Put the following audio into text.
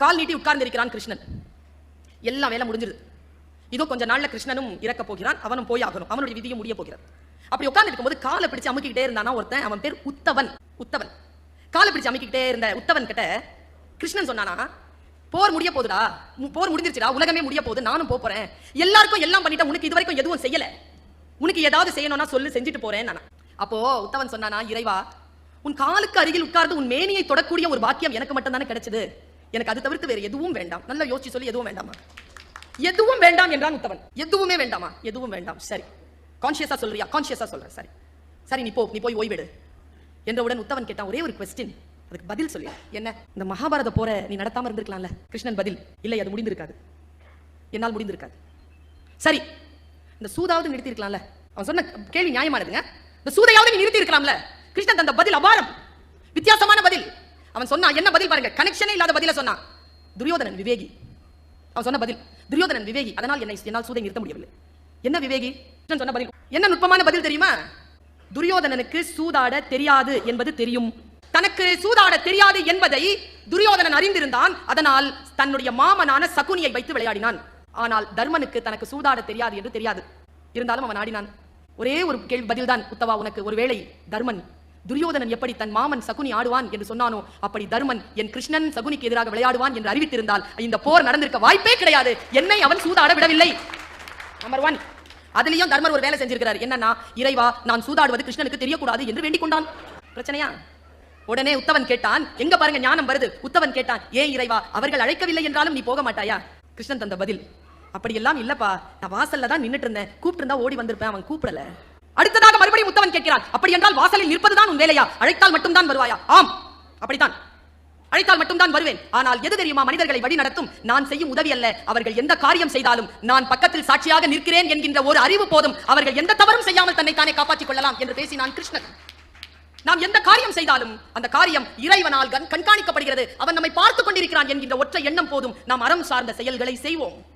கால் நீட்டி உட்கார்ந்திருக்கிறான் கிருஷ்ணன். எல்லாம் வேலை முடிஞ்சிருது. இதோ கொஞ்ச நாள்ல கிருஷ்ணனும் இறக்க போகிறான். அவனும் போய் ஆகணும். அவனுடைய விதியும் முடிய போகிறது. அப்படி உட்கார்ந்து இருக்கும்போது காலை பிடிச்சு அமுக்கிட்டே இருந்தானா ஒருத்தன்? அவன் பேர் உத்தவன். உத்தவன். காலை பிடிச்சு அமுக்கிக்கிட்டே இருந்த உத்தவன் கிட்ட கிருஷ்ணன் சொன்னானா போர் முடிய போகுதுடா. போர் முடிஞ்சிருச்சுடா. உலகமே முடிய போகுது. நானும் போறேன். எல்லாருக்கும் எல்லாம் பண்ணிட்டேன். உனக்கு இது வரைக்கும் எதுவும் செய்யல. உனக்கு ஏதாவது செய்யணும்னா சொல்லு செஞ்சுட்டு போறேன் நானா. அப்போ உத்தவன் சொன்னானா இறைவா உன் காலுக்கு அருகில் உட்கார்ந்து உன் மேனியை தொடக்கூடிய ஒரு பாக்கியம் எனக்கு மட்டும் தானே கிடைச்சது. எனக்கு அது தவிர்த்து வேறு எதுவும் வேண்டாம். நல்லா யோசிச்சு சொல்லி எதுவும் வேண்டாமா? எதுவும் வேண்டாம் என்றான் உத்தவன் எதுவுமே வேண்டாமா? எதுவும் வேண்டாம். சரி. கான்ஷியஸா சொல்றியா? கான்ஷியஸா சொல்றேன் சரி. சரி நீ போ நீ போய் ஓய்விடு என்றவுடன் உத்தவன் கேட்டான் ஒரே ஒரு கொஸ்டின் அதுக்கு பதில் சொல்லி. என்ன? இந்த மகாபாரத போற நீ நடத்தாம இருந்திருக்கலாம்ல? கிருஷ்ணன் பதில். இல்லை அது முடிந்திருக்காது. என்னால் முடிந்திருக்காது. சரி. இந்த சூதாவது நிறுத்தி இருக்கலாம்ல அவன் சொன்ன கேள்வி நியாயமானதுங்க. இந்த சூதையாவது நீ நிறுத்தி இருக்கலாம்ல கிருஷ்ணன் தந்த பதில் அபாரம். வித்தியாசமான பதில். அவன் சொன்னான் என்ன பதில் பாருங்க கனெக்ஷனே இல்லாத பதில சொன்னான் துரியோதனன் விவேகி. அவன் சொன்ன பதில் துரியோதனன் விவேகி. அதனால் என்னை என்னால் சூதை நிறுத்த முடியவில்லை. என்ன விவேகி? சொன்ன பதில். என்ன நுட்பமான பதில் தெரியுமா? துரியோதனனுக்கு சூதாட தெரியாது என்பது தெரியும். தனக்கு சூதாட தெரியாது என்பதை துரியோதனன் அறிந்திருந்தான். அதனால் தன்னுடைய மாமனான சகுனியை வைத்து விளையாடினான். ஆனால் தர்மனுக்கு தனக்கு சூதாட தெரியாது என்று தெரியாது. இருந்தாலும் அவன் ஆடினான். ஒரே ஒரு கேள்வி பதில்தான் உத்தவா உனக்கு ஒருவேளை தர்மன் துரியோதனன் எப்படி தன் மாமன் சகுனி ஆடுவான் என்று சொன்னானோ அப்படி தர்மன் என் கிருஷ்ணன் சகுனிக்கு எதிராக விளையாடுவான் என்று அறிவித்திருந்தால் இந்த போர் நடந்திருக்க வாய்ப்பே கிடையாது. என்னை அவன் சூதாட விடவில்லை. நம்பர் ஒன் அதுலயும் தர்மர் ஒரு வேலை செஞ்சிருக்கிறார். என்னன்னா இறைவா நான் சூதாடுவது கிருஷ்ணனுக்கு தெரியக்கூடாது என்று வேண்டிக் கொண்டான். பிரச்சனையா? உடனே உத்தவன் கேட்டான் எங்க பாருங்க ஞானம் வருது. உத்தவன் கேட்டான் ஏன் இறைவா அவர்கள் அழைக்கவில்லை என்றாலும் நீ போக மாட்டாயா? கிருஷ்ணன் தந்த பதில் அப்படியெல்லாம் இல்லப்பா. நான் வாசல்ல தான் நின்னுட்டு இருந்தேன். கூப்பிட்டு இருந்தா ஓடி வந்திருப்பேன். அவன் கூப்பிடல. மறுபடியும் உத்தவன் கேட்கிறான் அப்படி என்றால் வாசலில் நிற்பதுதான் உன் வேலையா? அழைத்தால் மட்டும்தான் வருவாயா? ஆம் அப்படித்தான். அழைத்தால் மட்டும்தான் வருவேன். ஆனால் எது தெரியுமா மனிதர்களை வழி நடத்தும் நான் செய்யும் உதவி அல்ல. அவர்கள் எந்த காரியம் செய்தாலும் நான் பக்கத்தில் சாட்சியாக நிற்கிறேன் என்கின்ற ஒரு அறிவு போதும். அவர்கள் எந்த தவறும் செய்யாமல் தன்னை தானே காப்பாற்றிக் கொள்ளலாம் என்று பேசினான் கிருஷ்ணன். நாம் எந்த காரியம் செய்தாலும் அந்த காரியம் இறைவனால் கண்காணிக்கப்படுகிறது. அவன் நம்மை பார்த்துக் கொண்டிருக்கிறான் என்கின்ற ஒற்றை எண்ணம் போதும் நாம் அறம் சார்ந்த செயல்களை செய்வோம்.